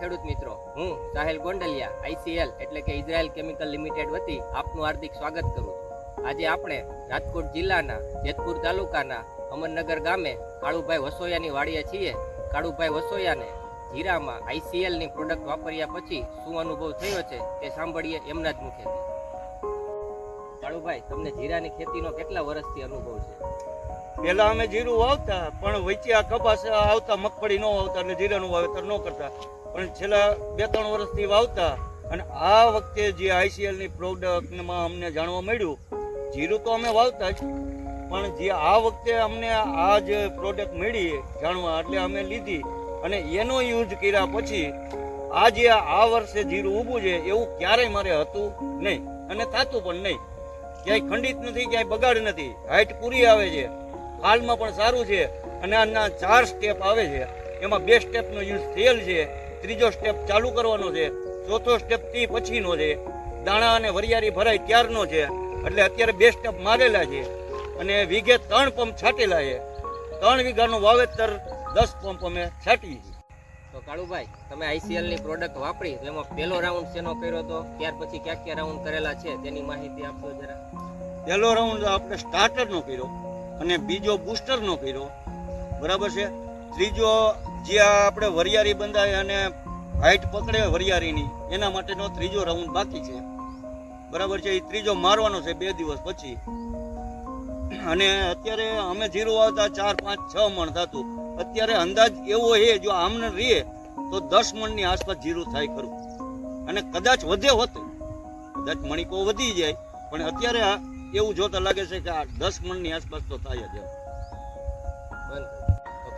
ખેડૂત મિત્રો. હું. સાહેલ ગોંડલિયા આઈસીએલ એટલે કે ઇઝરાયલ કેમિકલ લિમિટેડ વતી આપનું હાર્દિક સ્વાગત કરું છું. આજે આપણે રાજકોટ જિલ્લાના જેતપુર તાલુકાના અમરનગર ગામે કાળુભાઈ વસોયાની વાડીએ છીએ. કાળુભાઈ વસોયાને જીરામાં આઈસીએલની પ્રોડક્ટ વાપર્યા પછી શું અનુભવ થયો છે તે સાંભળીએ એમના જ મુખેથી. કાળુભાઈ તમને જીરાની ખેતીનો કેટલા વર્ષથી અનુભવ છે? પેલા અમે જીરું વાવતા પણ વચ્ચે આ કપાસ આવતા મગફળી ન વાવતા એટલે જીરાનું વાવેતર ન કરતા. પણ છેલ્લા બે ત્રણ વર્ષથી વાવતા અને આ વખતે જે આઈસીએલની પ્રોડક્ટમાં અમને જાણવા મળ્યું, જીરું તો અમે વાવતા જ, પણ જે આ વખતે અમને આ જે પ્રોડક્ટ મળી જાણવા, એટલે અમે લીધી અને એનો યુઝ કર્યા પછી આ જે આ વર્ષે જીરું ઊભું છે, એવું ક્યારેય મારે હતું નહીં અને થતું પણ નહીં. ક્યાંય ખંડિત નથી, ક્યાંય બગાડ નથી. હાઈટ પૂરી આવે છે. હાલમાં પણ સારું છે અને આના ચાર સ્ટેપ આવે છે. એમાં બે સ્ટેપનો યુઝ થયેલ છે. ત્રીજો સ્ટેપ ચાલુ કરવાનો છે. ચોથો સ્ટેપ તે પછીનો છે. દાણા અને વરિયાળી ભરાય ત્યારનો છે. એટલે અત્યારે બે સ્ટેપ મારેલા છે. અને વીઘે ત્રણ પંપ છાંટેલા છે. ત્રણ વીઘાનું વાવેતર દસ પંપ અમે છાંટીએ છીએ. તો કાળુભાઈ તમે આઈસીએલની પ્રોડક્ટ વાપરી તો એમાં પહેલો રાઉન્ડ શેનો કર્યો હતો? ત્યાર પછી ક્યાં ક્યાં રાઉન્ડ કરેલા છે? તેની માહિતી આપજો જરા. પહેલો રાઉન્ડ આપણે સ્ટાર્ટરનો કર્યો અને બીજો બૂસ્ટરનો કર્યો. બરાબર છે? ત્રીજો જે આપણે વરિયાળી બંધાય અને હાઈટ પકડે વરિયાળીની, એના માટેનો ત્રીજો રાઉન્ડ બાકી છે. બરાબર છે? એ ત્રીજો મારવાનો છે બે દિવસ પછી. અને અત્યારે અમે જીરું આવતા ચાર, પાંચ, છ મણ થતું. અત્યારે અંદાજ એવો છે, જો આમને રીએ તો દસ મણની આસપાસ જીરું થાય ખરું. અને કદાચ વધે હોત, કદાચ મણિકો વધી જાય, પણ અત્યારે એવું જોતા લાગે છે કે આ દસ મણની આસપાસ તો થાય જ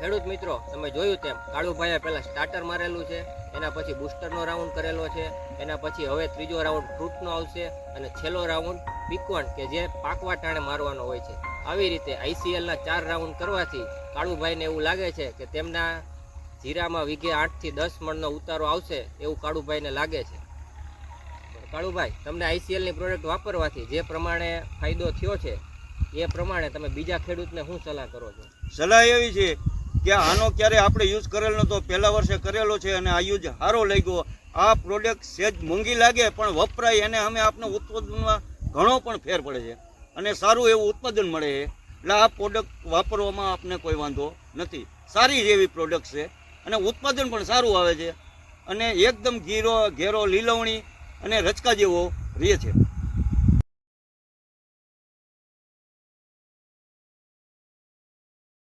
ખેડૂત મિત્રો, તમે જોયું તેમ કાળુભાઈએ પહેલાં સ્ટાર્ટર મારેલું છે, એના પછી બૂસ્ટરનો રાઉન્ડ કરેલો છે, એના પછી હવે ત્રીજો રાઉન્ડ ફ્રૂટનો આવશે અને છેલ્લો રાઉન્ડ પીકવણ કે જે પાકવા ટાણે મારવાનો હોય છે. આવી રીતે આઈસીએલના ચાર રાઉન્ડ કરવાથી કાળુભાઈને એવું લાગે છે કે તેમના જીરામાં વીઘે આઠથી દસ મણનો ઉતારો આવશે એવું કાળુભાઈને લાગે છે. કાળુભાઈ, તમને આઈસીએલની પ્રોડક્ટ વાપરવાથી જે પ્રમાણે ફાયદો થયો છે, એ પ્રમાણે તમે બીજા ખેડૂતને શું સલાહ કરો છો? સલાહ એવી છે કે આનો ક્યારે આપણે યુઝ કરેલો નતો પહેલા વર્ષે કરેલો છે અને આ યુઝ સારો લાગ્યો. આ પ્રોડક્ટ સેજ મોંઘી લાગે પણ વપરાય એને અમે આપણે ઉત્પાદનમાં ઘણો પણ ફેર પડે છે. અને સારું એવું ઉત્પાદન મળે છે. એટલે આ પ્રોડક્ટ વાપરવામાં આપને કોઈ વાંધો નથી. સારી એવી પ્રોડક્ટ છે. અને ઉત્પાદન પણ સારું આવે છે. અને એકદમ ઘીરો, ઘેરો, લીલવણી અને રચકા જેવો રહે છે.